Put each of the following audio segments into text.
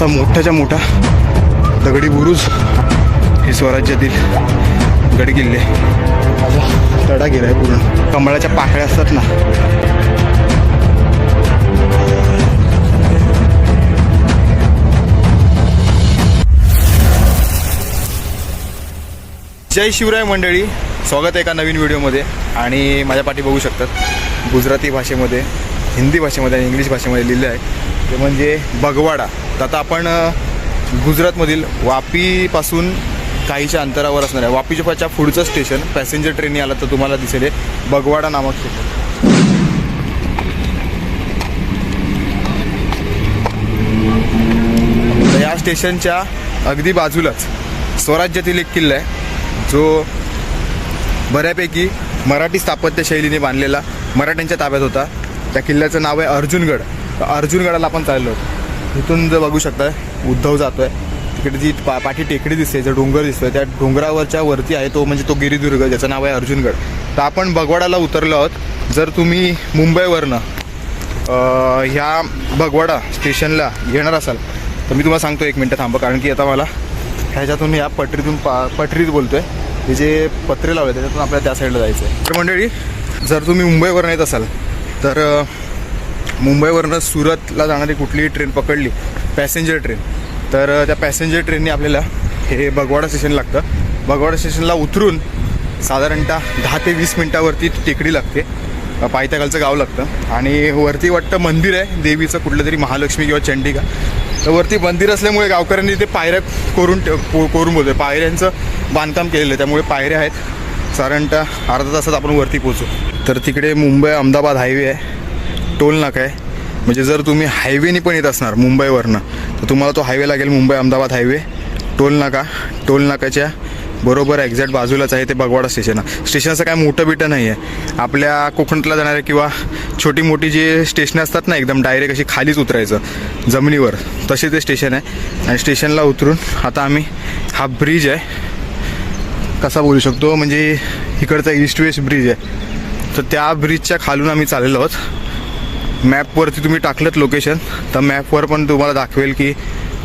असा मोठ्याच्या मोठा दगडी बुरुज हे स्वराज्यातील गडकिल्ले. किल्ले तडा आहे पूर्ण. कमळाच्या पाकळ्या असतात ना. जय शिवराय मंडळी. स्वागत आहे एका नवीन व्हिडिओमध्ये. आणि माझ्या पाठी बघू शकतात गुजराती भाषेमध्ये हिंदी भाषेमध्ये आणि इंग्लिश भाषेमध्ये लिहिलं आहे. ते म्हणजे बगवाडा. तर आता आपण गुजरातमधील वापीपासून काहीच्या अंतरावर असणार आहे. वापीच्या पुढचं स्टेशन पॅसेंजर ट्रेनने आला तर तुम्हाला दिसेल आहे बगवाडा नामक स्टेशन तर या स्टेशनच्या अगदी बाजूलाच स्वराज्यातील एक किल्ला आहे. जो बऱ्यापैकी मराठी स्थापत्यशैलीने बांधलेला मराठ्यांच्या ताब्यात होता. त्या किल्ल्याचं नाव आहे अर्जुनगड. तर अर्जुनगडाला आपण चाललो. आहोत. इथून जर बघू शकता उद्धव जातोय. तिकडे जी पा पाठी टेकडी दिसते जो डोंगर दिसतोय त्या डोंगरावरच्या वरती आहे तो म्हणजे तो गिरिदुर्ग ज्याचं नाव आहे अर्जुनगड. तर आपण बगवाडाला उतरलो आहोत. जर तुम्ही मुंबईवरनं ह्या बगवाडा स्टेशनला येणार असाल तर मी तुम्हाला सांगतो एक मिनटं थांबा कारण की आता मला ह्याच्यातून या पटरीतून पा पटरीत बोलतो आहे हे जे पत्रे लावले त्याच्यातून आपल्याला त्या साईडला जायचं आहे तर मंडळी जर तुम्ही मुंबईवरून येत असाल तर मुंबईवरनं सुरतला जाणारी कुठलीही ट्रेन पकडली पॅसेंजर ट्रेन तर त्या पॅसेंजर ट्रेनने आपल्याला हे बगवाडा स्टेशन लागतं. बगवाडा स्टेशनला उतरून साधारणतः दहा ते वीस मिनटावरती टेकडी लागते अ, पायथ्याखालचं गाव लागतं. आणि वरती वाटतं मंदिर आहे देवीचं कुठलं तरी महालक्ष्मी किंवा चंडिका. तर वरती मंदिर असल्यामुळे गावकऱ्यांनी ते पायऱ्या कोरून ठेव- को कोरून बोलतोय. पायऱ्यांचं बांधकाम केलेलं आहे त्यामुळे पायऱ्या आहेत. साधारणतः अर्धा तासात आपण वरती पोचू तर तिकडे मुंबई अहमदाबाद हायवे आहे. टोल नाका आहे. म्हणजे जर तुम्ही हायवेने पण येत असणार मुंबईवरनं तर तुम्हाला तो हायवे लागेल मुंबई अहमदाबाद हायवे. टोल नाका टोल नाकाच्या बरोबर एक्झॅक्ट बाजूलाच आहे ते बगवाडा स्टेशन. आहे स्टेशनचं काय मोठं बिटं नाही आहे. आपल्या कोकणातला जाणारे किंवा छोटी मोठी जे स्टेशनं असतात ना एकदम डायरेक्ट अशी खालीच उतरायचं. जमिनीवर. तसे ते स्टेशन आहे. आणि स्टेशनला उतरून आता आम्ही हा ब्रिज आहे. कसा बोलू शकतो? म्हणजे इकडचा ईस्ट वेस्ट ब्रिज आहे. तर त्या ब्रिजच्या खालून आम्ही चाललेलो आहोत. मॅपवरती तुम्ही टाकलं लोकेशन तर मॅपवर पण तुम्हाला दाखवेल की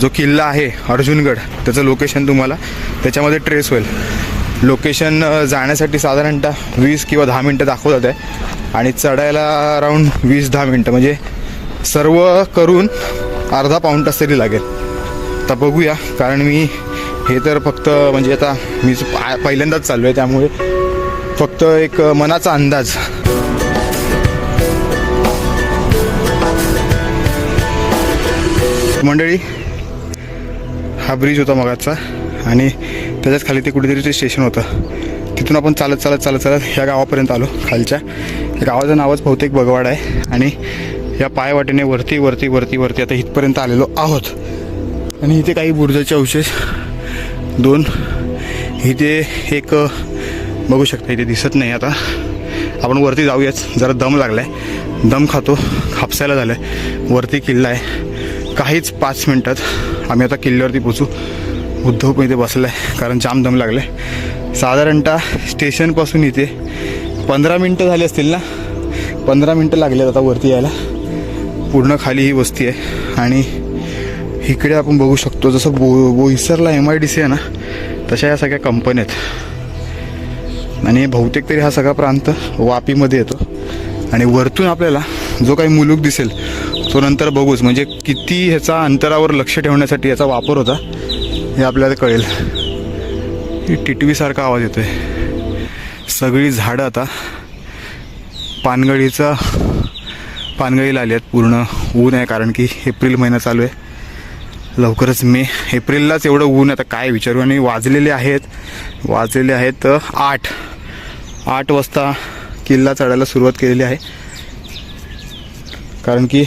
जो किल्ला आहे अर्जुनगड त्याचं लोकेशन तुम्हाला. त्याच्यामध्ये ट्रेस होईल. लोकेशन जाण्यासाठी साधारणतः वीस किंवा दहा मिनटं दाखवतात आहे. आणि चढायला अराऊंड वीस दहा मिनटं. म्हणजे सर्व करून अर्धा पाऊण तास तरी लागेल. आता बघूया. कारण मी हे तर फक्त म्हणजे आता मी पा- पहिल्यांदाच चाललो आहे त्यामुळे फक्त एक मनाचा अंदाज. मंडळी हा ब्रिज होता मगाचा आणि त्याच्याच खाली ते कुठेतरी ते स्टेशन होतं. तिथून आपण चालत चालत चालत चालत ह्या गावापर्यंत आलो खालच्या. या गावाचं नावच बहुतेक बगवाड आहे आणि या पायवाटेने वरती वरती वरती वरती आता इथपर्यंत आलेलो आहोत. आणि इथे काही बुर्जाचे अवशेष दोन. इथे एक बघू शकता इथे दिसत नाही आता. आपण वरती जाऊयाच जरा दम लागला आहे दम खातो. खापसायला झालं आहे वरती किल्ला आहे. काहीच पाच मिनटात आम्ही आता किल्ल्यावरती पोचू उद्धव पण इथे बसला आहे कारण जाम दम लागला आहे साधारणतः स्टेशनपासून इथे पंधरा मिनटं झाली असतील ना? पंधरा मिनटं लागले आता वरती यायला. पूर्ण खाली ही वस्ती आहे. आणि इकडे आपण बघू शकतो जसं बो बोईसरला एम आय डी सी आहे ना? तशा या सगळ्या कंपन्या आहेत. आणि बहुतेक तरी हा सगळा प्रांत वापीमध्ये येतो. आणि वरतून आपल्याला जो काही मुलूक दिसेल तो नंतर बघूच. म्हणजे किती ह्याचा अंतरावर लक्ष ठेवण्यासाठी याचा वापर होता हे आपल्याला कळेल. टिटवीसारखा आवाज येतोय. सगळी झाडं आता पानगळीचा पानगळीला आली आहेत. पूर्ण ऊन आहे कारण की एप्रिल महिना चालू आहे. लवकरच मे. एप्रिललाच एवढं ऊन आता काय विचारू? आणि वाजलेले आहेत. वाजलेले आहेत आठ. आठ वाजता किल्ला चढायला सुरुवात केलेली आहे. कारण की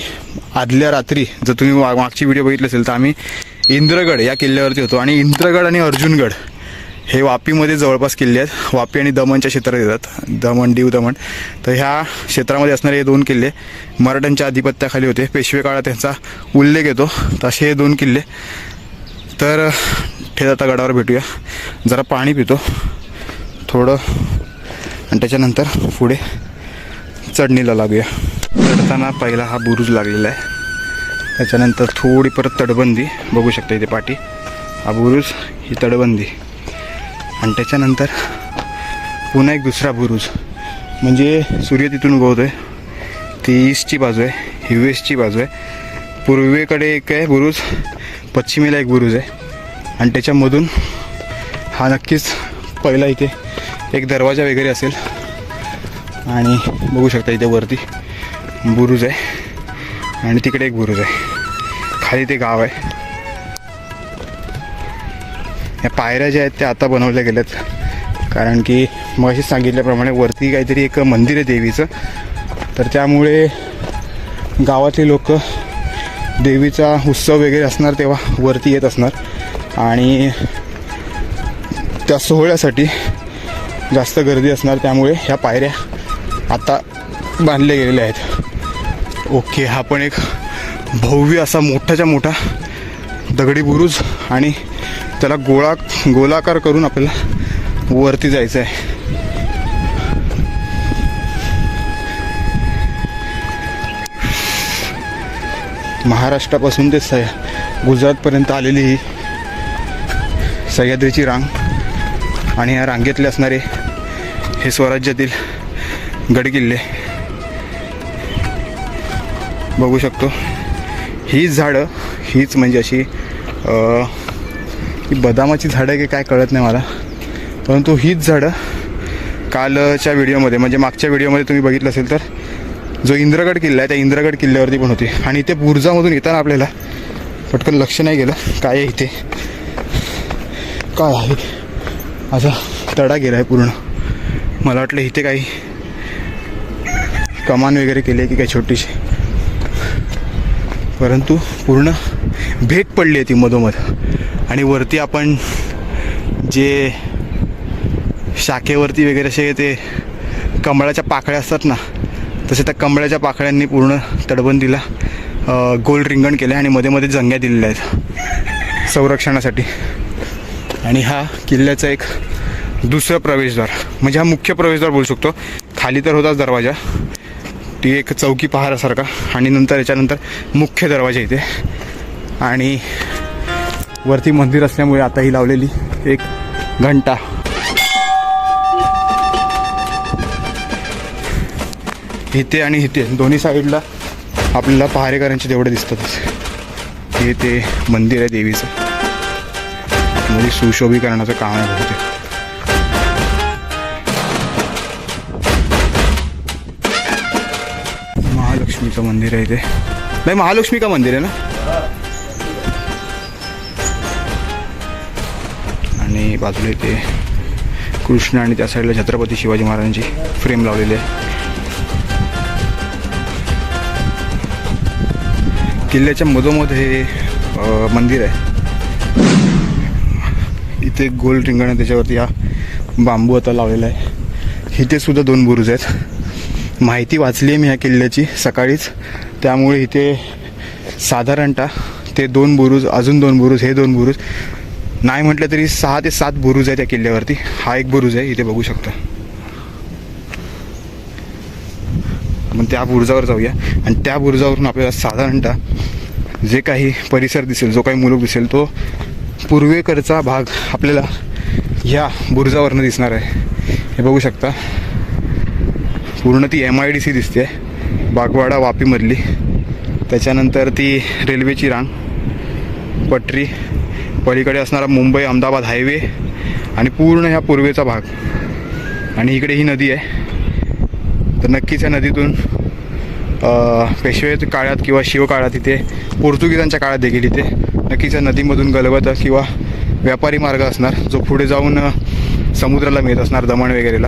आदल्या रात्री जर तुम्ही मा- मागची व्हिडिओ बघितली असेल तर आम्ही इंद्रगड या किल्ल्यावरती होतो आणि इंद्रगड आणि अर्जुनगड हे वापीमध्ये जवळपास किल्ले आहेत. वापी आणि दमणच्या क्षेत्रात येतात. दमण दीव दमण. तर ह्या क्षेत्रामध्ये असणारे हे दोन किल्ले मराठ्यांच्या अधिपत्याखाली होते. पेशवे काळात त्यांचा उल्लेख येतो. तसे हे दोन किल्ले. तर ठेत आता गडावर भेटूया. जरा पाणी पितो. थोडं आणि त्याच्यानंतर पुढे चढणीला लागूया. चढताना पहिला हा बुरुज लागलेला आहे. त्याच्यानंतर थोडी परत तडबंदी. बघू शकता इथे पाठी. हा बुरुज ही तडबंदी. आणि त्याच्यानंतर पुन्हा एक दुसरा बुरुज. म्हणजे सूर्य तिथून उगवतो आहे ती ईस्टची बाजू आहे. ही वेस्टची बाजू आहे. पूर्वेकडे एक आहे बुरुज. पश्चिमेला एक बुरुज आहे. आणि त्याच्यामधून हा नक्कीच पहिला इथे एक दरवाजा वगैरे असेल. आणि बघू शकता इथे वरती बुरुज आहे. आणि तिकडे एक बुरुज आहे. खाली ते गाव आहे. या पायऱ्या ज्या आहेत त्या आता बनवल्या गेल्यात. कारण की मग सांगितल्याप्रमाणे वरती काहीतरी एक मंदिर आहे देवीचं. तर त्यामुळे गावातले लोक देवीचा उत्सव वगैरे असणार तेव्हा वरती येत असणार. आणि त्या सोहळ्यासाठी जास्त गर्दी असणार त्यामुळे ह्या पायऱ्या आता बांधल्या गेलेल्या आहेत. ओके हा पण एक भव्य असा मोठाच्या मोठा दगडी बुरुज आणि त्याला गोळा गोलाकार करून आपल्याला वरती जायचं आहे महाराष्ट्रापासून ते सह्या गुजरातपर्यंत आलेली ही सह्याद्रीची रांग. आणि या रांगेतले असणारे हे स्वराज्यातील गडकिल्ले. बघू शकतो. हीच झाडं हीच म्हणजे अशी ही बदामाची झाडं की काय कळत नाही मला. परंतु हीच झाडं कालच्या व्हिडिओमध्ये म्हणजे मागच्या व्हिडिओमध्ये तुम्ही बघितलं असेल तर जो इंद्रगड किल्ला आहे त्या इंद्रगड किल्ल्यावरती पण होती. आणि इथे बुर्जामधून येताना आपल्याला पटकन लक्ष नाही गेलं. काय आहे इथे? काय आहे? असा तडा गेला आहे पूर्ण. मला वाटलं इथे काही कमान वगैरे केली आहे की काही छोटीशी. परंतु पूर्ण भेट पडली आहे ती मधोमध. आणि वरती आपण जे शाखेवरती वगैरे असे ते कमळाच्या पाकळ्या असतात ना तसे त्या कमळाच्या पाकळ्यांनी पूर्ण तडबंदीला गोल रिंगण केलं आहे आणि मध्ये मध्ये जंग्या दिलेल्या आहेत. संरक्षणासाठी. आणि हा किल्ल्याचा एक दुसरं प्रवेशद्वार म्हणजे हा मुख्य प्रवेशद्वार बोलू शकतो. खाली तर होताच दरवाजा. ती एक चौकी पहारासारखा आणि नंतर याच्यानंतर मुख्य दरवाजा इथे. आणि वरती मंदिर असल्यामुळे आता ही लावलेली एक घंटा. इथे आणि इथे दोन्ही साईडला आपल्याला पहारेकरांचे तेवढे दिसतातच. हे ते मंदिर आहे देवीचं. म्हणजे सुशोभीकरणाचं काम आहे बहुतेक महालक्ष्मीचं मंदिर आहे इथे. नाही महालक्ष्मी का मंदिर आहे ना? आणि बाजूला इथे कृष्ण आणि त्या साईडला छत्रपती शिवाजी महाराजांची फ्रेम लावलेली आहे. किल्ल्याच्या मधोमध हे मंदिर आहे. ते गोल रिंगण त्याच्यावरती हा बांबू आता लावलेला आहे. इथे सुद्धा दोन बुरुज आहेत. माहिती वाचली आहे मी ह्या किल्ल्याची सकाळीच. त्यामुळे इथे साधारणतः ते दोन बुरुज अजून दोन बुरुज हे दोन बुरुज नाही म्हटलं तरी सहा ते सात बुरुज आहे त्या किल्ल्यावरती. हा एक बुरुज आहे इथे बघू शकता. आपण त्या बुरुजावर जाऊया. आणि त्या बुरुजावरून आपल्याला साधारणतः जे काही परिसर दिसेल जो काही मुलूक दिसेल तो पूर्वेकडचा भाग आपल्याला ह्या बुरुजावरनं दिसणार आहे. हे बघू शकता. पूर्ण ती एम आय डी सी दिसते. बागवाडा वापीमधली. त्याच्यानंतर ती रेल्वेची रांग. पटरी. पलीकडे असणारा मुंबई अहमदाबाद हायवे आणि पूर्ण ह्या पूर्वेचा भाग. आणि इकडे ही नदी आहे. तर नक्कीच या नदीतून पेशवे काळात किंवा शिवकाळात इथे पोर्तुगीजांच्या काळात देखील इथे नक्कीच नदीमधून गलबत किंवा व्यापारी मार्ग असणार जो पुढे जाऊन समुद्राला मिळत असणार दमण वगैरेला.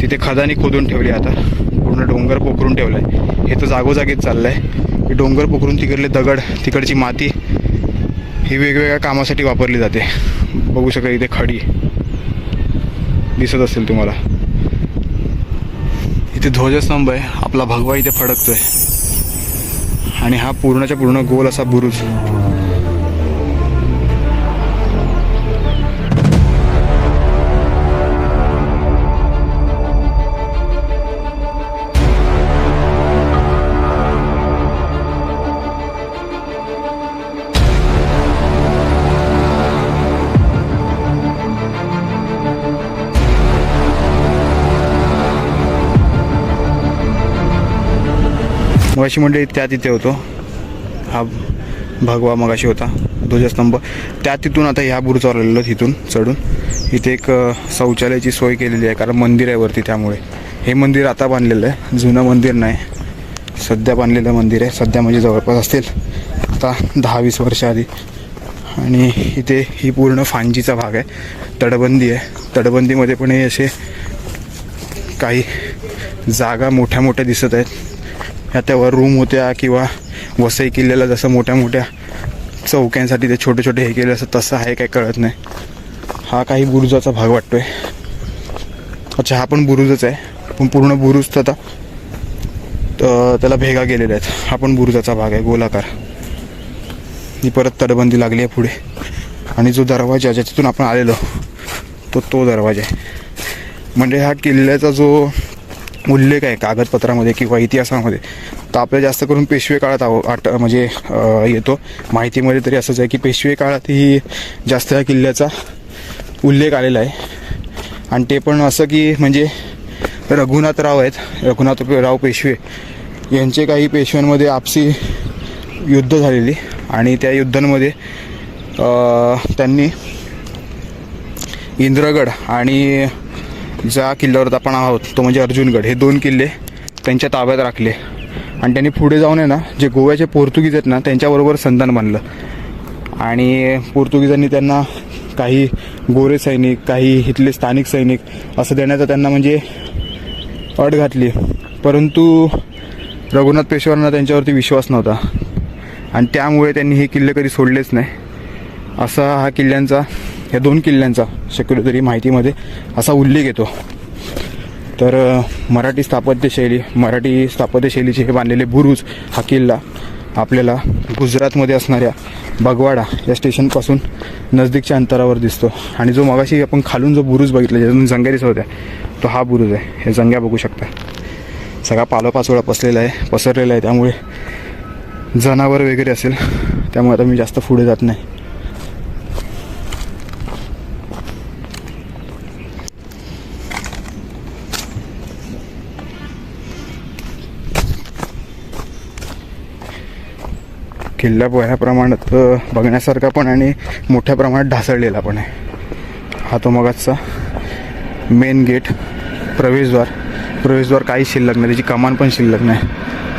तिथे खदानी खोदून ठेवली आता. पूर्ण डोंगर पोखरून ठेवलं आहे हे तर जागोजागीच चाललं आहे डोंगर पोखरून तिकडले दगड तिकडची माती ही वेगवेगळ्या कामासाठी वापरली जाते. बघू शकता इथे खडी. दिसत असेल तुम्हाला. इथे ध्वजस्तंभ आहे. आपला भगवा इथे फडकतोय. आणि हा पूर्णच्या पूर्ण गोल असा बुरुज. मगाशी मंडळी त्या तिथे होतो. हा भगवा मगाशी होता. ध्वजस्तंभ त्या तिथून आता ह्या बुरुजावर आलेलो तिथून चढून. इथे एक शौचालयाची सोय केलेली आहे. कारण मंदिर आहे वरती त्यामुळे. हे मंदिर आता बांधलेलं आहे. जुनं मंदिर नाही. सध्या बांधलेलं मंदिर आहे. सध्या म्हणजे जवळपास असतील आता दहा वीस वर्ष आधी. आणि इथे ही पूर्ण फांजीचा भाग आहे. तटबंदी आहे. तटबंदीमध्ये पण हे असे काही जागा मोठ्या मोठ्या दिसत आहेत. ह्या त्यावर रूम होत्या किंवा वसई किल्ल्याला जसं मोठ्या मोठ्या चौक्यांसाठी ते छोटे छोटे हे केले असं तसं आहे काय कळत नाही. हा काही बुरुजाचा भाग वाटतोय. अच्छा हा पण बुरुजच आहे. पण पूर्ण बुरुज तर आता तर त्याला भेगा गेलेल्या आहेत. हा पण बुरुजाचा भाग आहे गोलाकार. ही परत तटबंदी लागली आहे पुढे. आणि जो दरवाजा ज्याच्यातून आपण आलेलो तो तो दरवाजा आहे. म्हणजे हा किल्ल्याचा जो उल्लेख आहे? कागदपत्रामध्ये किंवा इतिहासामध्ये? तर आपल्या जास्त करून पेशवे काळात आहो आट म्हणजे येतो. माहितीमध्ये तरी असंच आहे की पेशवे काळात ही जास्त या किल्ल्याचा उल्लेख आलेला आहे. आणि ते पण असं की म्हणजे रघुनाथराव आहेत रघुनाथराव पेशवे. यांचे काही पेशव्यांमध्ये आपसी युद्ध झालेली आणि त्या युद्धांमध्ये त्यांनी इंद्रगड आणि ज्या किल्ल्यावर आपण आहोत तो म्हणजे अर्जुनगड. हे दोन किल्ले त्यांच्या ताब्यात राखले. आणि त्यांनी पुढे जाऊन आहे ना जे गोव्याचे पोर्तुगीज आहेत ना त्यांच्याबरोबर संधान बांधलं आणि पोर्तुगीजांनी त्यांना काही गोरे सैनिक काही इथले स्थानिक सैनिक असं देण्याचा त्यांना म्हणजे अट घातली. परंतु रघुनाथ पेशवांना त्यांच्यावरती विश्वास नव्हता. आणि त्यामुळे त्यांनी हे किल्ले कधी सोडलेच नाही. असा हा किल्ल्यांचा या दोन किल्ल्यांचा शक्यतो तरी माहितीमध्ये असा उल्लेख येतो. तर मराठी स्थापत्यशैली मराठी स्थापत्यशैलीचे हे बांधलेले बुरुज हा किल्ला आपल्याला गुजरातमध्ये असणाऱ्या बगवाडा या स्टेशनपासून नजदीकच्या अंतरावर दिसतो. आणि जो मगाशी आपण खालून जो बुरुज बघितला ज्यातून जंग्या दिसत होत्या तो हा बुरुज आहे. हे जंग्या बघू शकता. सगळा पालोपाचोळा पसलेला आहे पसरलेला आहे. त्यामुळे जनावर वगैरे असेल त्यामुळे आता मी जास्त पुढे जात नाही. किल्ला मोठ्या प्रमाणात बघण्यासारखा पण आणि मोठ्या प्रमाणात ढासळलेला पण आहे. हा तो मगाचा मेन गेट प्रवेशद्वार. प्रवेशद्वार काही शिल्लक नाही त्याची कमान पण शिल्लक नाही.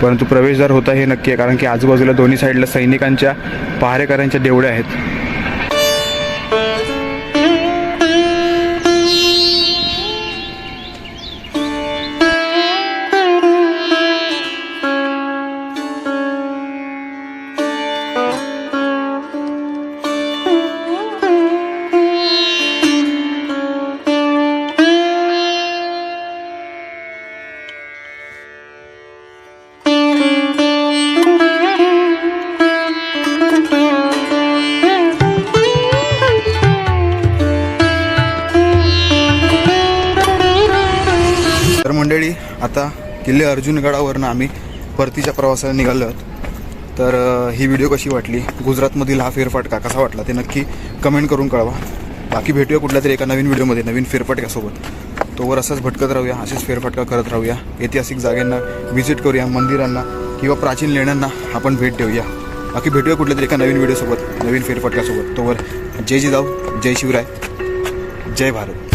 परंतु प्रवेशद्वार होता हे नक्की आहे कारण की आजूबाजूला दोन्ही साईडला सैनिकांच्या पहारेकऱ्यांच्या देवड्या आहेत. आता किल्ले अर्जुनगडावरनं आम्ही परतीच्या प्रवासाला निघालो आहोत. तर ही व्हिडिओ कशी वाटली? गुजरातमधील हा फेरफटका कसा वाटला? ते नक्की कमेंट करून कळवा. बाकी भेटूया कुठल्या तरी एका नवीन व्हिडिओमध्ये नवीन फेरफटक्यासोबत तोवर असंच भटकत राहूया असेच फेरफटका करत राहूया. ऐतिहासिक जागांना व्हिजिट करूया मंदिरांना किंवा प्राचीन लेण्यांना आपण भेट देऊया. बाकी भेटूया कुठल्या तरी एका नवीन व्हिडिओसोबत नवीन फेरफटक्यासोबत तोवर जय जिजाऊ जय शिवराय. जय भारत.